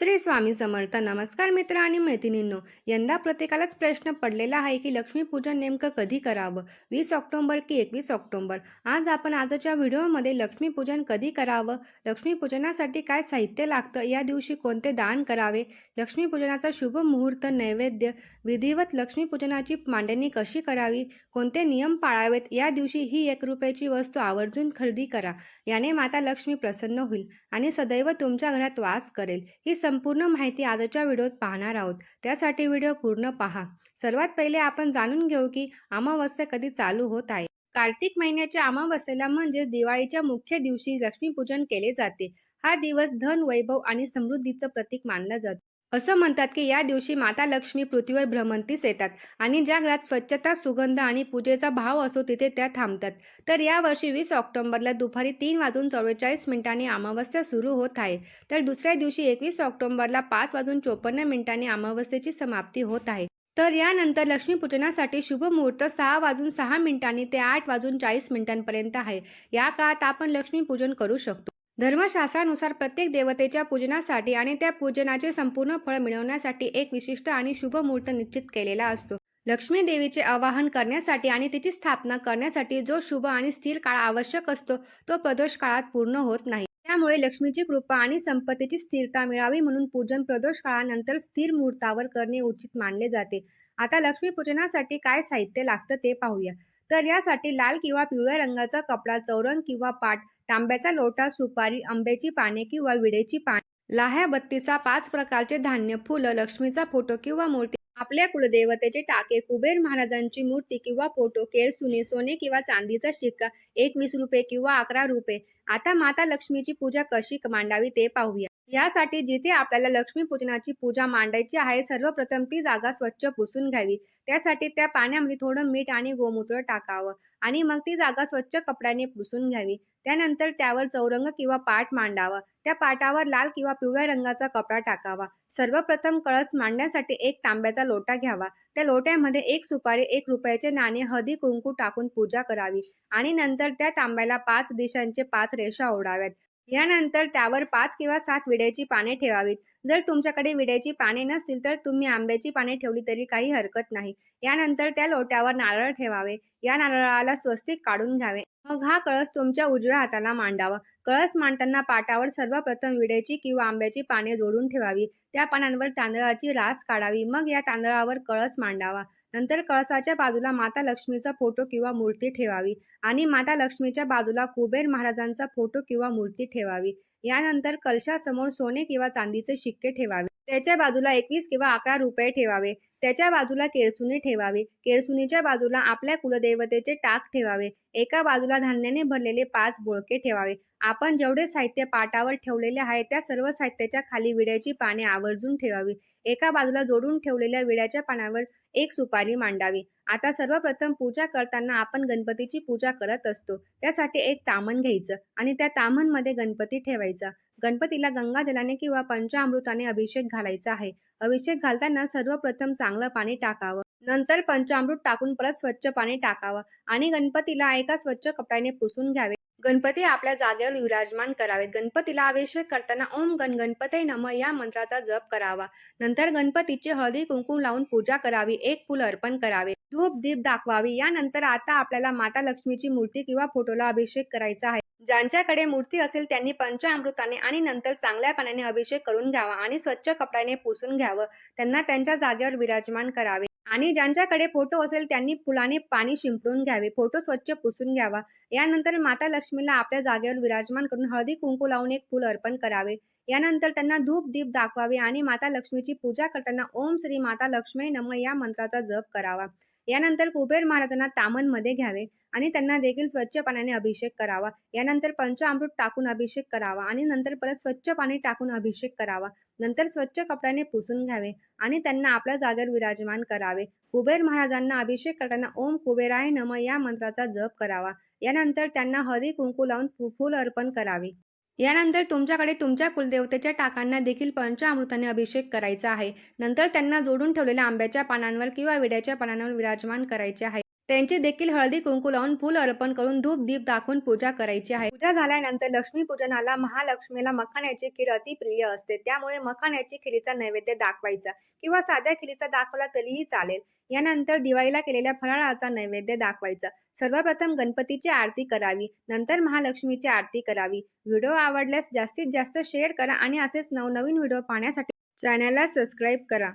श्री स्वामी समर्थ. नमस्कार मित्र आणि मैत्रिणींनो यंदा प्रत्येकालाच प्रश्न पडलेला आहे की लक्ष्मीपूजन नेमकं कधी करावं? वीस ऑक्टोंबर की एकवीस ऑक्टोंबर? आज आपण आजच्या व्हिडिओमध्ये लक्ष्मीपूजन कधी करावं? लक्ष्मीपूजनासाठी काय साहित्य लागतं? या दिवशी कोणते दान करावे? लक्ष्मीपूजनाचा शुभ मुहूर्त नैवेद्य विधिवत लक्ष्मीपूजनाची मांडणी कशी करावी? कोणते नियम पाळावेत? या दिवशी ही एक रुपयाची वस्तू आवर्जून खरेदी करा. याने माता लक्ष्मी प्रसन्न होईल आणि सदैव तुमच्या घरात वास करेल. ही संपूर्ण माहिती आजच्या व्हिडिओत पाहणार आहोत. त्यासाठी व्हिडिओ पूर्ण पहा. सर्वात पहिले आपण जाणून घेऊ की अमावस्या कधी चालू होत आहे. कार्तिक महिन्याच्या अमावस्येला म्हणजे दिवाळीच्या मुख्य दिवशी लक्ष्मीपूजन केले जाते. हा दिवस धन वैभव आणि समृद्धीचं प्रतीक मानला जातो. असं म्हणतात की या दिवशी माता लक्ष्मी पृथ्वीवर भ्रमंतीस येतात आणि ज्या घरात स्वच्छता सुगंध आणि पूजेचा भाव असो तिथे त्या थांबतात. तर यावर्षी वीस ऑक्टोबरला दुपारी तीन वाजून चव्वेचाळीस मिनिटांनी अमावस्या सुरू होत आहे. तर दुसऱ्या दिवशी एकवीस ऑक्टोबरला पाच वाजून चोपन्न मिनिटांनी अमावस्येची समाप्ती होत आहे. तर यानंतर लक्ष्मीपूजनासाठी शुभ मुहूर्त सहा वाजून सहा मिनिटांनी ते आठ वाजून चाळीस मिनिटांपर्यंत आहे. या काळात आपण लक्ष्मीपूजन करू शकतो. धर्मशास्त्रानुसार प्रत्येक देवतेच्या पूजनासाठी आणि त्या पूजनाचे संपूर्ण फळ मिळवण्यासाठी एक विशिष्ट आणि शुभ मुहूर्त निश्चित केलेला असतो. लक्ष्मी देवीचे आवाहन करण्यासाठी आणि तिची स्थापना करण्यासाठी जो शुभ आणि स्थिर काळ आवश्यक असतो तो प्रदोष काळात पूर्ण होत नाही. त्यामुळे लक्ष्मीची कृपा आणि संपत्तीची स्थिरता मिळावी म्हणून पूजन प्रदोष काळानंतर स्थिर मुहूर्तावर करणे उचित मानले जाते. आता लक्ष्मी पूजनासाठी काय साहित्य लागतं ते पाहूया. तर यासाठी लाल किंवा पिवळ्या रंगाचा कपडा चौरंग किंवा पाट तांब्याचा लोटा सुपारी आंब्याची पाने किंवा विडेची पाने. लाह्या बत्तीसा पाच प्रकारचे धान्य फुलं लक्ष्मीचा फोटो किंवा मूर्ती. आपल्या कुलदेवतेचे टाके कुबेर महाराजांची मूर्ती किंवा फोटो केळसुनी सोने किंवा चांदीचा शिक्का एकवीस रुपये किंवा अकरा रुपये. आता माता लक्ष्मीची पूजा कशी मांडावी ते पाहूया. यासाठी जिथे आपल्याला लक्ष्मी पूजनाची पूजा मांडायची आहे सर्वप्रथम ती जागा स्वच्छ पुसून घ्यावी. त्यासाठी त्या पाण्यामध्ये थोडं मीठ आणि गोमूत्र टाकावं आणि मग ती जागा स्वच्छ कपड्याने पुसून घ्यावी. त्यानंतर त्यावर चौरंग किंवा पाट मांडावा. त्या पाटावर लाल किंवा पिवळ्या रंगाचा कपडा टाकावा. सर्वप्रथम कळस मांडण्यासाठी एक तांब्याचा लोटा घ्यावा. त्या लोट्यामध्ये एक सुपारी एक रुपयाचे नाणे हदी कुंकू टाकून पूजा करावी आणि नंतर त्या तांब्याला पाच दिशांचे पाच रेषा ओढाव्यात. यानंतर त्यावर पाच किंवा सात विड्याची पाने ठेवावीत. जर तुमच्याकडे विड्याची पाने नसतील तर तुम्ही आंब्याची पाने ठेवली तरी काही हरकत नाही. यानंतर त्या लोट्यावर नारळ ठेवावे. या नारळाला स्वस्तिक काढून घ्यावे. मग हा कळस तुमच्या उजव्या हाताला मांडावा. कळस मांडताना पाटावर सर्वप्रथम विड्याची किंवा आंब्याची पाने जोडून ठेवावी. त्या पानांवर तांदळाची रास काढावी. मग या तांदळावर कळस मांडावा. नंतर कळसाच्या बाजूला माता लक्ष्मीचा फोटो किंवा मूर्ती ठेवावी आणि माता लक्ष्मीच्या बाजूला कुबेर महाराजांचा फोटो किंवा मूर्ती ठेवावी. यानंतर कलशासमोर सोने किंवा चांदीचे शिक्के ठेवावे. त्याच्या बाजूला एकवीस किंवा अकरा रुपये ठेवावे. त्याच्या बाजूला केळसुनी ठेवावी. केळसुनीच्या बाजूला आपल्या कुलदेवतेचे टाक ठेवावे. एका बाजूला धान्याने भरलेले पाच बोळके ठेवावे. आपण जेवढे साहित्य पाटावर ठेवलेले आहे त्या सर्व साहित्याच्या खाली विड्याची पाने आवर्जून ठेवावी. एका बाजूला जोडून ठेवलेल्या विड्याच्या पानावर एक सुपारी मांडावी. आता सर्वप्रथम पूजा करताना आपण गणपतीची पूजा करत असतो. त्यासाठी एक तामण घ्यायचं आणि त्या तामणमध्ये गणपती ठेवायचा. गणपतीला गंगाजलाने किंवा पंचामृताने अभिषेक घालायचा आहे. अभिषेक घालताना सर्वप्रथम चांगलं पाणी टाकावं. नंतर पंचामृत टाकून परत स्वच्छ पाणी टाकावं आणि गणपतीला एका स्वच्छ कपड्याने पुसून घ्यावे. गणपती आपल्या जागेवर विराजमान करावेत. गणपतीला अभिषेक करताना ओम गण गणपती नम या मंत्राचा जप करावा. नंतर गणपतीची हळदी कुंकू लावून पूजा करावी. एक फुल अर्पण करावे. धूप दीप दाखवावी. यानंतर आता आपल्याला माता लक्ष्मीची मूर्ती किंवा फोटोला अभिषेक करायचा आहे. ज्यांच्याकडे मूर्ती असेल त्यांनी पंचामृताने आणि नंतर चांगल्या पाण्याने अभिषेक करून घ्यावा आणि स्वच्छ कपड्याने पुसून घ्यावं. त्यांना त्यांच्या जागेवर विराजमान करावे. आणि ज्यांच्याकडे फोटो असेल त्यांनी फुलाने पाणी शिंपडून घ्यावे फोटो स्वच्छ पुसून घ्यावा. यानंतर माता लक्ष्मीला आपल्या जागेवर विराजमान करून हळदी कुंकू लावून एक फुल अर्पण करावे. यानंतर त्यांना धूप दीप दाखवावे आणि माता लक्ष्मीची पूजा करताना ओम श्री माता लक्ष्मी नम या मंत्राचा जप करावा. यानंतर कुबेर महाराजांना तामनमध्ये घ्यावे आणि त्यांना देखील स्वच्छ पाण्याने अभिषेक करावा. यानंतर पंचामृत टाकून अभिषेक करावा आणि नंतर परत स्वच्छ पाणी टाकून अभिषेक करावा. नंतर स्वच्छ कपड्याने पुसून घ्यावे आणि त्यांना आपल्या जागेवर विराजमान करावे. कुबेर महाराजांना अभिषेक करताना ओम कुबेराय नम या मंत्राचा जप करावा. यानंतर त्यांना हरी कुंकू लावून फु- अर्पण करावे. यानंतर तुमच्याकडे तुमच्या कुलदेवतेच्या टाकांना देखील पंचामृताने अभिषेक करायचा आहे. नंतर त्यांना जोडून ठेवलेल्या आंब्याच्या पानांवर किंवा विड्याच्या पानांवर विराजमान करायचे आहे. त्यांची देखील हळदी कुंकू लावून फूल अर्पण करून धूप दीप दाखवून पूजा करायची आहे. पूजा झाल्यानंतर लक्ष्मी पूजनाला महालक्ष्मीला मखाण्याची खीर अतिप्रिय असते. त्यामुळे मखाण्याची खिरीचा नैवेद्य दाखवायचा किंवा साध्या खिरीचा दाखवला तरीही चालेल. यानंतर दिवाळीला केलेल्या फराळाचा नैवेद्य दाखवायचा. सर्वप्रथम गणपतीची आरती करावी. नंतर महालक्ष्मीची आरती करावी. व्हिडिओ आवडल्यास जास्तीत जास्त शेअर करा आणि असेच नवनवीन व्हिडिओ पाहण्यासाठी चॅनलला सबस्क्राईब करा.